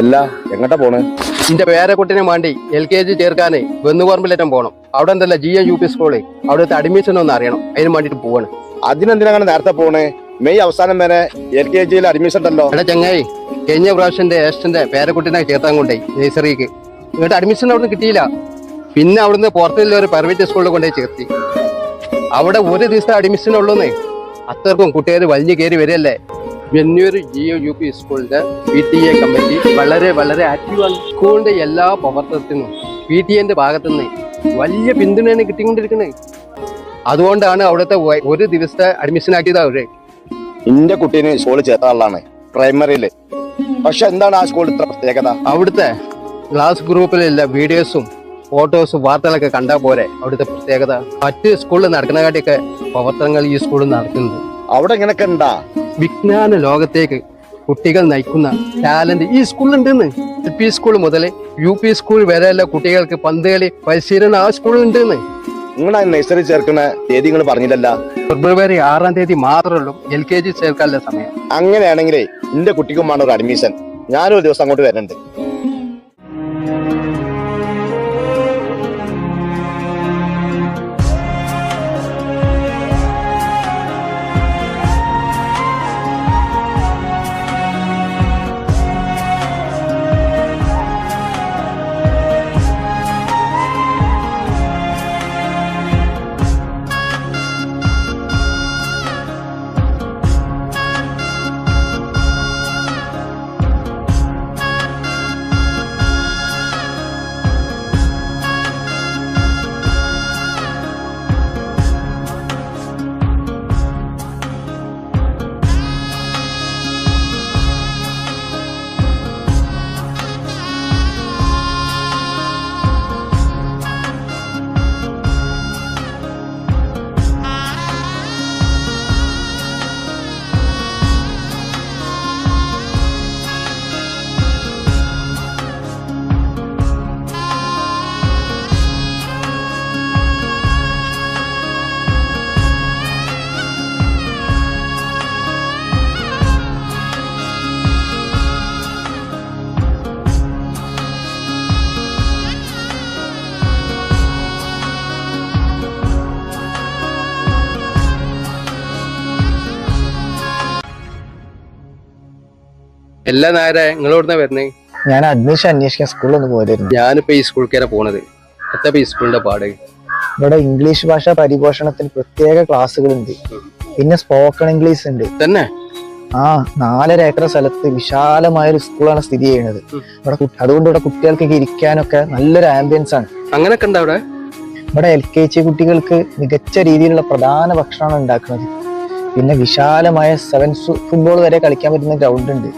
എല്ലാ എങ്ങട്ടാ പോണേ? എന്റെ പേരക്കുട്ടിനെ വേണ്ടി എൽ കെ ജി ചേർക്കാനേ വെന്നുപറമ്പിലേറ്റം പോകണം അവിടെ എന്തല്ല ജി എ യു പി സ്കൂളിൽ അവിടുത്തെ അഡ്മിഷൻ ഒന്ന് അറിയണം. അതിന് വേണ്ടിട്ട് പോവാണ്. അതിനെന്തിനാണ് നേരത്തെ പോണേ? മെയ് അവസാനം വരെ എൽ കെ ജിയിൽ അഡ്മിഷൻ ഉണ്ടല്ലോ. എടാ ചങ്ങായി കഴിഞ്ഞ പ്രാവശ്യന്റെ ഏസ്റ്റന്റെ പേരക്കുട്ടിനെ ചേർത്താൻ കൊണ്ടേ നേഴ്സറിക്ക്. എന്നിട്ട് അഡ്മിഷൻ അവിടുന്ന് കിട്ടിയില്ല. പിന്നെ അവിടുന്ന് പുറത്തുള്ള ഒരു പ്രൈവറ്റ് സ്കൂളിൽ കൊണ്ടുപോയി ചേർത്തി. അവിടെ ഒരു ദിവസം അഡ്മിഷൻ ഉള്ളൂന്നേ. അത്രക്കും കുട്ടികൾ വലിഞ്ഞു കയറി വരികയല്ലേ? വെന്നൂർ ജി യു പി സ്കൂളിന്റെ പി ടി എ കമ്മിറ്റി വളരെ വളരെ ആക്റ്റീവാണ് സ്കൂളിന്റെ എല്ലാ പ്രവർത്തനത്തിനും പി ടി എന്റെ ഭാഗത്തു നിന്ന് വലിയ പിന്തുണയാണ് കിട്ടിക്കൊണ്ടിരിക്കുന്നത്. അതുകൊണ്ടാണ് അവിടുത്തെ ഒരു ദിവസത്തെ അഡ്മിഷൻ ആക്കിയത് അവർ. എന്റെ കുട്ടീനെ സ്കൂളിൽ ചേർത്താളാണ് പ്രൈമറിയിൽ പക്ഷെ എന്താണ് ആ സ്കൂളിൽ ഇത്ര പ്രത്യേകത? അവിടുത്തെ ക്ലാസ് ഗ്രൂപ്പിലുള്ള വീഡിയോസും ഫോട്ടോസും വാർത്തകളൊക്കെ കണ്ടാൽ പോരെ? അവിടുത്തെ പ്രത്യേകത. മറ്റ് സ്കൂളിൽ നടക്കുന്ന കാട്ടിയൊക്കെ പ്രവർത്തനങ്ങൾ ഈ സ്കൂളിൽ നടക്കുന്നുണ്ട്. അവിടെ ഉണ്ടാ? വിജ്ഞാന ലോകത്തേക്ക് കുട്ടികൾ നയിക്കുന്ന ടാലന്റ് ഈ സ്കൂളിലുണ്ടെന്ന് എൽ പി സ്കൂൾ മുതൽ യു പി സ്കൂൾ വരെയുള്ള കുട്ടികൾക്ക് പന്ത് കളി പരിശീലനം ആ നിങ്ങൾ ആ നഴ്സറി ചേർക്കുന്ന തീയതി നിങ്ങൾ പറഞ്ഞില്ലല്ല? ഫെബ്രുവരി ആറാം തീയതി മാത്രമേ ഉള്ളൂ എൽ കെ ജി ചേർക്കാനുള്ള സമയം. അങ്ങനെയാണെങ്കിലേ എന്റെ കുട്ടിക്കും വേണം ഒരു അഡ്മിഷൻ ഞാനൊരു ദിവസം അങ്ങോട്ട് വരുന്നുണ്ട്. എല്ലാ നേരെ നിങ്ങളോടുന്ന വരുന്നേ? ഞാൻ അഡ്മിഷൻ അന്വേഷിക്കാൻ സ്കൂളിൽ ഒന്ന് പോയിരുന്നു ഞാനിപ്പോ ഈ സ്കൂളിലേക്കാണ് പോണത്. എത്ര ഈ സ്കൂളിന്റെ പാട്? ഇവിടെ ഇംഗ്ലീഷ് ഭാഷ പരിപോഷണത്തിന് പ്രത്യേക ക്ലാസ്സുകളുണ്ട് പിന്നെ സ്പോക്കൺ ഇംഗ്ലീഷ് ഉണ്ട്. തന്നെ? ആ നാലര ഏക്കർ സ്ഥലത്ത് വിശാലമായ ഒരു സ്കൂളാണ് സ്ഥിതി ചെയ്യുന്നത്. ഇവിടെ അതുകൊണ്ട് ഇവിടെ കുട്ടികൾക്കൊക്കെ ഇരിക്കാനൊക്കെ നല്ലൊരു ആംബിയൻസ് ആണ്. അങ്ങനെയൊക്കെ ഉണ്ടോ അവിടെ? ഇവിടെ എൽ കെ ജി കുട്ടികൾക്ക് മികച്ച രീതിയിലുള്ള പ്രധാന ഭക്ഷണമാണ് ഉണ്ടാക്കുന്നത്. പിന്നെ വിശാലമായ സെവൻസ് ഫുട്ബോൾ വരെ കളിക്കാൻ പറ്റുന്ന ഗ്രൗണ്ട് ഉണ്ട്.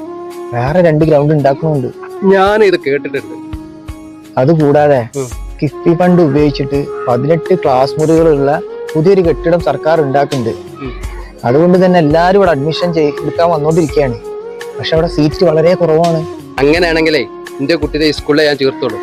വേറെ രണ്ട് ഗ്രൗണ്ട് ഉണ്ടാക്കുന്നുണ്ട്. ഞാൻ ഇത് കേട്ടിട്ടുണ്ട്. അതുകൂടാതെ കൂടാതെ കിഫ്ബി ഫണ്ട് ഉപയോഗിച്ചിട്ട് പതിനെട്ട് ക്ലാസ് മുറികളുള്ള പുതിയൊരു കെട്ടിടം സർക്കാർ ഉണ്ടാക്കുന്നുണ്ട്. അതുകൊണ്ട് തന്നെ എല്ലാവരും ഇവിടെ അഡ്മിഷൻ എടുക്കാൻ വന്നുകൊണ്ടിരിക്കുകയാണ് പക്ഷെ അവിടെ സീറ്റ് വളരെ കുറവാണ്. അങ്ങനെയാണെങ്കിലേ എന്റെ കുട്ടിയുടെ സ്കൂളിലെ ഞാൻ ചേർത്തോളൂ.